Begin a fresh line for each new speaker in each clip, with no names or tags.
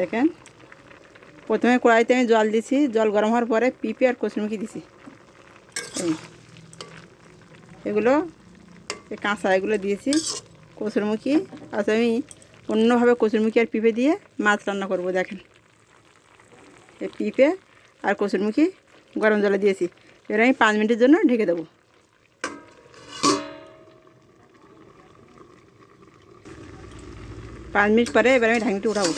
দেখেন। প্রথমে কড়াইতে আমি জল দিছি। জল গরম হওয়ার পরে পিঁপে আর কচুরমুখি দিছি। এগুলো কাঁচা এগুলো দিয়েছি কচুরমুখি আজ আমি অন্যভাবে কচুরমুখি আর পিঁপে দিয়ে মাছ রান্না করব, দেখেন। এই পিঁপে আর কচুরমুখি গরম জলে দিয়েছি। এবার আমি পাঁচ মিনিটের জন্য ঢেকে দেবো। পাঁচ মিনিট পরে এবার আমি ঢাকনিটি উঠাবো।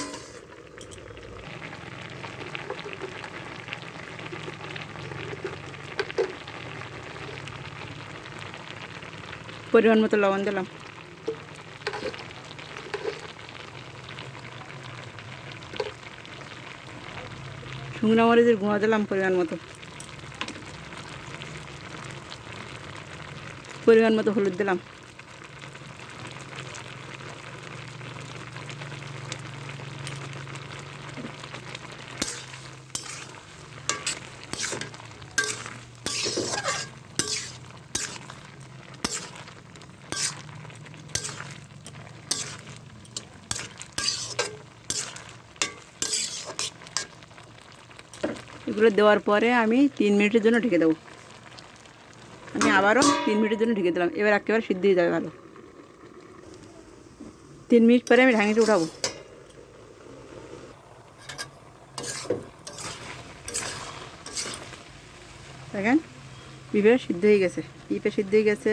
পরিমাণ মতো লবণ দিলাম। শুকনো মরিচের গুঁড়া দিলাম পরিমাণ মতো। পরিমাণ মতো হলুদ দিলাম। এগুলো দেওয়ার পরে আমি তিন মিনিটের জন্য ঢেকে দেবো। আমি আবারও তিন মিনিটের জন্য ঢেকে দিলাম। এবার একেবারে সিদ্ধ হয়ে যাবে ভালো। তিন মিনিট পরে আমি ঢাকনিটা উঠাবো। দেখেন, পিঁপে সিদ্ধ হয়ে গেছে। পিঁপে সিদ্ধ হয়ে গেছে,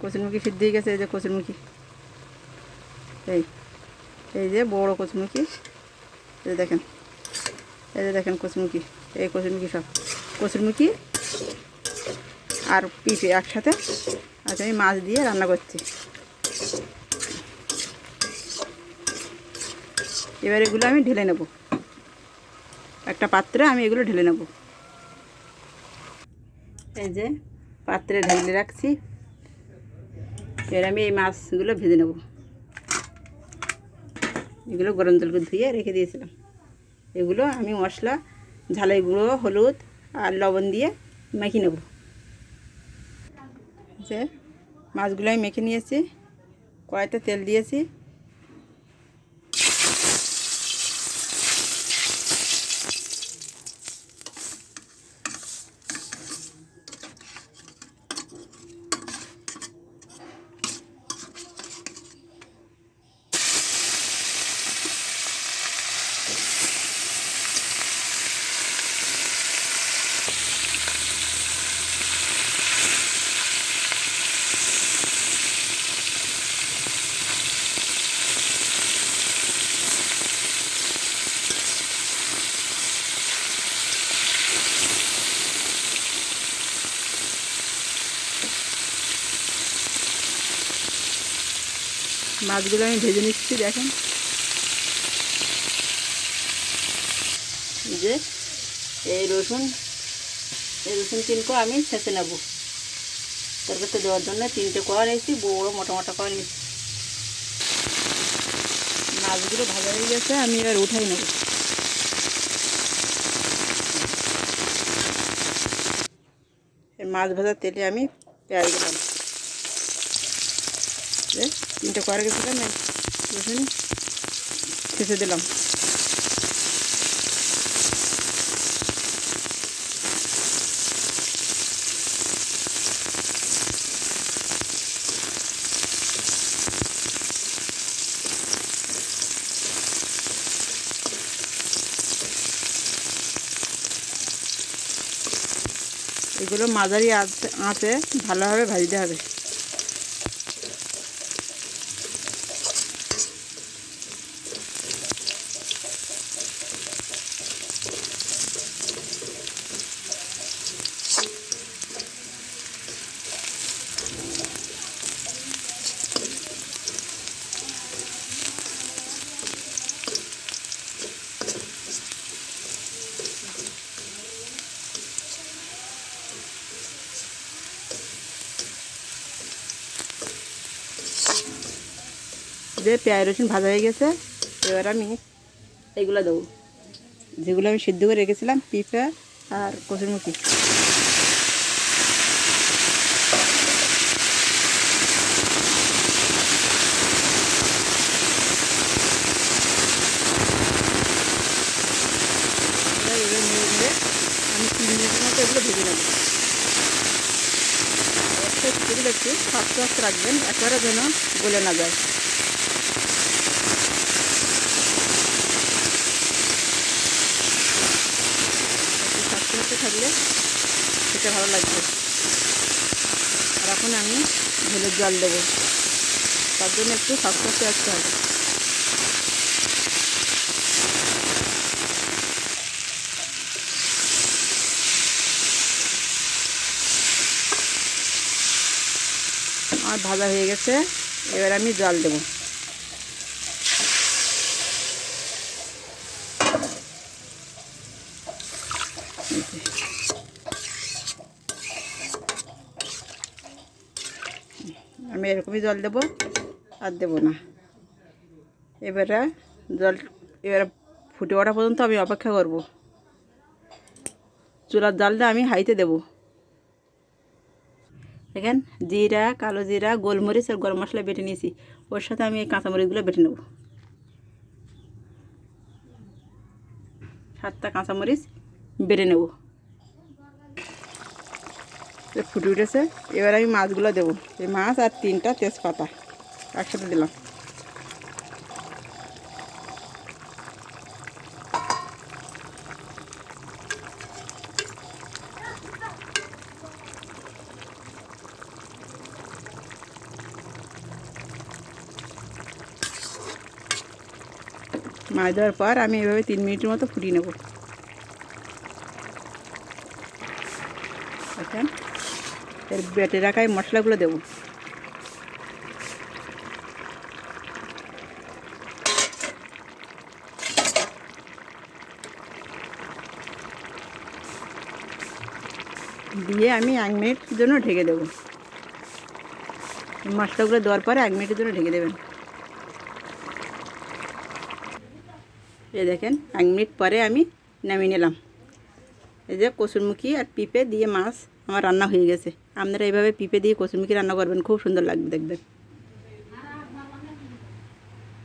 কচুরমুখী সিদ্ধ হয়ে গেছে, এই যে কচুরমুখী। এই এই যে বড় কচুরমুখী। এই দেখেন, এই যে দেখেন কচুরমুখী। এই কচুরমুখী সব, কচুরমুখী আর পিঁপে একসাথে। আজ আমি মাছ দিয়ে রান্না করছি। এবার এগুলো আমি ঢেলে নেব। একটা পাত্রে আমি এগুলো ঢেলে নেব। এই যে পাত্রে ঢেলে রাখছি। এবার আমি এই মাছগুলো ভেজে নেব। এগুলো গরম জল ধুয়ে রেখে দিয়েছিলাম। এগুলো আমি মশলা ঝালের গুঁড়ো, হলুদ আর লবণ দিয়ে মেখে নেব। যে মাছগুলো আমি মেখে নিয়েছি, কড়াইতে তেল দিয়েছি। মাছগুলো আমি ভেজে নিচ্ছি, দেখেন। যে, এই রসুন এই রসুন তিনকো আমি ছেঁচে নেব। তরকারিতে দেওয়ার জন্য তিনটে কোয়া নিয়েছি বড় মোটা মোটা কোয়া নিয়েছি মাছগুলো ভাজা হয়ে গেছে, আমি এবার উঠাই নেব। মাছ ভাজার তেলে আমি পেঁয়াজ দিলাম। তিনটে কোয়া রেখেছিলাম এই রসুন ছেঁচে দিলাম। এগুলো মাঝারি আঁচে ভালোভাবে ভাজতে হবে। যে পেঁয়াজ রসুন ভাজা হয়ে গেছে, এবার আমি এইগুলো দেবো। যেগুলো আমি সিদ্ধ করে রেখেছিলাম পিঁপে আর কচুরমুখি। একটু শক্ত রাখবেন একবারে যেন গলে না যায়। থাকলে খেতে ভালো লাগবে। আর এখন আমি ঝোলের জল দেবো। তার জন্য একটু শক্ত রাখতে হবে। আমার ভাজা হয়ে গেছে। এবার আমি জল দেবো আমি এরকমই জল দেবো, আর দেবো না। এবারে জল, এবারে ফুটে ওঠা পর্যন্ত আমি অপেক্ষা করব। চুলার জালটা আমি হাইতে দেবো। দেখেন, জিরা, কালো জিরা, গোলমরিচ আর গরম মশলা বেটে নিয়েছি। ওর সাথে আমি এই কাঁচামরিচগুলো বেটে নেব। সাতটা কাঁচামরিচ বেটে নেব। ফুটে উঠেছে, এবার আমি মাছগুলো দেবো। এই মাছ আর তিনটা তেজপাতা একসাথে দিলাম। মাছ দেওয়ার পর আমি এভাবে তিন মিনিটের মতো ফুটিয়ে নেব। দেখেন। এর বেটে রাখা এই মশলাগুলো দেবো। দিয়ে আমি এক মিনিটের জন্য ঢেকে দেবো। মশলাগুলো দেওয়ার পরে এক মিনিটের জন্য ঢেকে দেবেন। এই দেখেন, এক মিনিট পরে আমি নামিয়ে নিলাম। এই যে কসুরমুখী আর পিঁপে দিয়ে মাছ আমার রান্না হয়ে গেছে। আপনারা এইভাবে পিঁপে দিয়ে কসুরমুখী রান্না করবেন খুব সুন্দর লাগবে দেখবেন